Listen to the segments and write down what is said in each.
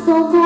estou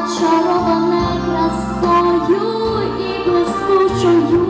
зачарована красою і блискучою.